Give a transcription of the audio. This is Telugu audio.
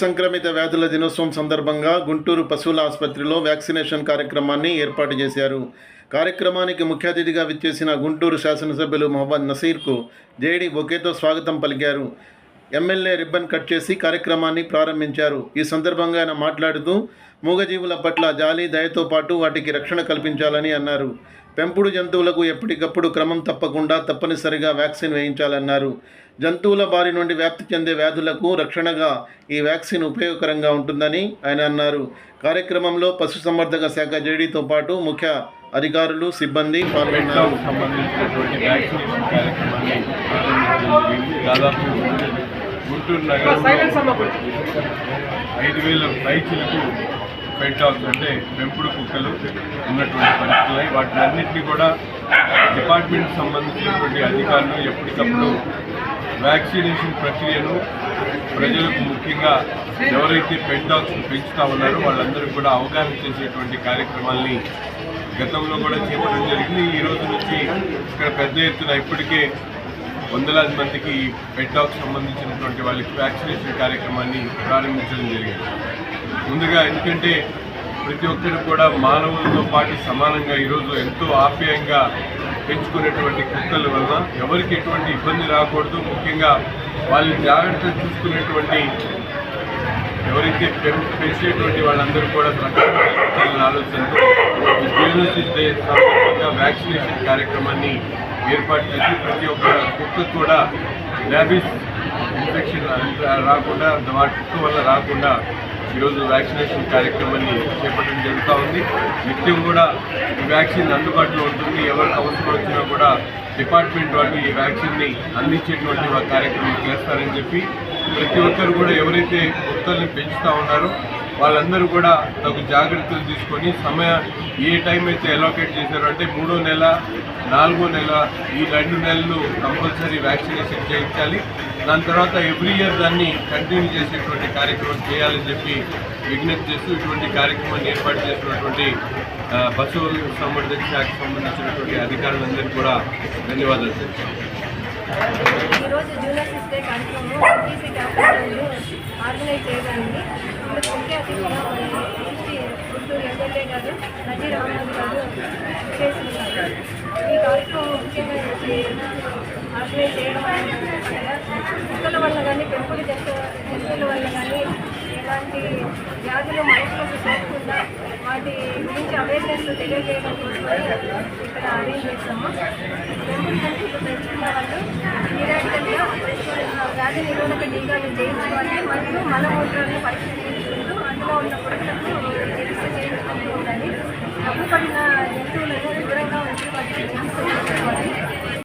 సంక్రమిత వ్యాధుల దినోత్సవం సందర్భంగా గుంటూరు పశువుల ఆసుపత్రిలో వ్యాక్సినేషన్ కార్యక్రమాన్ని ఏర్పాటు చేశారు. కార్యక్రమానికి ముఖ్య అతిథిగా విచ్చేసిన గుంటూరు శాసనసభ్యులు మొహమ్మద్ నసీర్కు జేడీ బొకేతో స్వాగతం పలికారు. ఎమ్మెల్యే రిబ్బన్ కట్ చేసి కార్యక్రమాన్ని ప్రారంభించారు. ఈ సందర్భంగా ఆయన మాట్లాడుతూ మూగజీవుల పట్ల జాలి దయతో పాటు వాటికి రక్షణ కల్పించాలని అన్నారు. పెంపుడు జంతువులకు ఎప్పటికప్పుడు క్రమం తప్పకుండా తప్పనిసరిగా వ్యాక్సిన్ వేయించాలన్నారు. జంతువుల బారి నుండి వ్యాప్తి చెందే వ్యాధులకు రక్షణగా ఈ వ్యాక్సిన్ ఉపయోగకరంగా ఉంటుందని ఆయన అన్నారు. కార్యక్రమంలో పశుసంవర్ధక శాఖ జేడీతో పాటు ముఖ్య అధికారులు సిబ్బంది పాల్గొన్నారు. సంబంధించినటువంటి వ్యాక్సినేషన్ కార్యక్రమాన్ని దాదాపు గుంటూరు నగరంలో ఐదు వేల పైచీలకు పెట్టాల్సి అంటే పెంపుడు కుక్కలు ఉన్నటువంటి పరిస్థితులు వాటినన్నింటినీ కూడా డిపార్ట్మెంట్ సంబంధించినటువంటి అధికారులు ఎప్పటికప్పుడు వ్యాక్సినేషన్ ప్రక్రియను ప్రజలకు ముఖ్యంగా ఎవరైతే పెట్ డాగ్స్ పెంచుతా ఉన్నారో వాళ్ళందరూ కూడా అవగాహన చేసేటువంటి కార్యక్రమాల్ని గతంలో కూడా చేపట్టడం జరిగింది. ఈ రోజు నుంచి ఇక్కడ పెద్ద ఎత్తున ఇప్పటికే వందలాది మందికి పెట్ డాగ్స్ సంబంధించినటువంటి వాళ్ళకి వ్యాక్సినేషన్ కార్యక్రమాన్ని ప్రారంభించడం జరిగింది. ముందుగా ఎందుకంటే ప్రతి ఒక్కరు కూడా మానవులతో పాటు సమానంగా ఈరోజు ఎంతో ఆప్యాయంగా పెంచుకునేటువంటి కుక్కల వలన ఎవరికి ఎటువంటి ఇబ్బంది రాకూడదు. ముఖ్యంగా వాళ్ళని జాగ్రత్తగా చూసుకునేటువంటి ఎవరైతే పెం- పెంచేటువంటి వాళ్ళందరూ కూడా రక్షణ ఆలోచనతో యూనివర్సిటీ డే సందర్భంగా వ్యాక్సినేషన్ కార్యక్రమాన్ని ఏర్పాటు చేసి ప్రతి ఒక్క కుక్క కూడా ల్యాబిస్ ఇన్ఫెక్షన్ రాకుండా వాటి కుక్క వల్ల రాకుండా ఈరోజు వ్యాక్సినేషన్ కార్యక్రమాన్ని చేపట్టడం జరుగుతూ ఉంది. నిత్యం కూడా ఈ వ్యాక్సిన్ అందుబాటులో ఉంటుంది. ఎవరికి అవసరం వచ్చినా కూడా డిపార్ట్మెంట్ వాళ్ళు ఈ వ్యాక్సిన్ని అందించేటువంటి కార్యక్రమం చేస్తారని చెప్పి ప్రతి ఒక్కరు కూడా ఎవరైతే కుక్కల్ని పెంచుతూ ఉన్నారో వాళ్ళందరూ కూడా తగు జాగ్రత్తలు తీసుకొని సమయ ఏ టైం అయితే అలోకేట్ చేశారో అంటే మూడో నెల నాలుగో నెల ఈ రెండు నెలలు కంపల్సరీ వ్యాక్సినేషన్ చేయించాలి. దాని తర్వాత ఎవ్రీ ఇయర్ దాన్ని కంటిన్యూ చేసేటువంటి కార్యక్రమం చేయాలని చెప్పి విజ్ఞప్తి చేస్తూ ఇటువంటి కార్యక్రమాన్ని ఏర్పాటు చేసినటువంటి పశు పశువుల సంవర్ధక శాఖకు సంబంధించినటువంటి అధికారులందరికీ కూడా ధన్యవాదాలు. సార్ ఈరోజు జూనియర్ ఆర్గనైజ్ చేయడానికి ఇందుకు ముఖ్య అతిథిగా గుంటూరు ఎమ్మెల్యే గారు నజీర్ అహ్మద్ గారు చేస్తున్నారు. ఈ కార్యక్రమం ఆర్గనైజ్ చేయడం అనేది వల్ల కానీ పెంపుడు జంతు జంతువుల వల్ల కానీ వ్యాధులు మనుషులకు సోకకుండా వాటి గురించి అవేర్నెస్ తెలియజేయడం కోసమని ఇక్కడ అరేంజ్ చేస్తాము పెంచుకున్న వాళ్ళు నిరాటంగా వ్యాధి నిరోధక టీకాలు చేయించుకోవాలి మరియు మలమూత్రాలను పరిశీలించుకుంటూ అందులో ఉన్న పురుగులకు చికిత్స చేయించుకుంటూ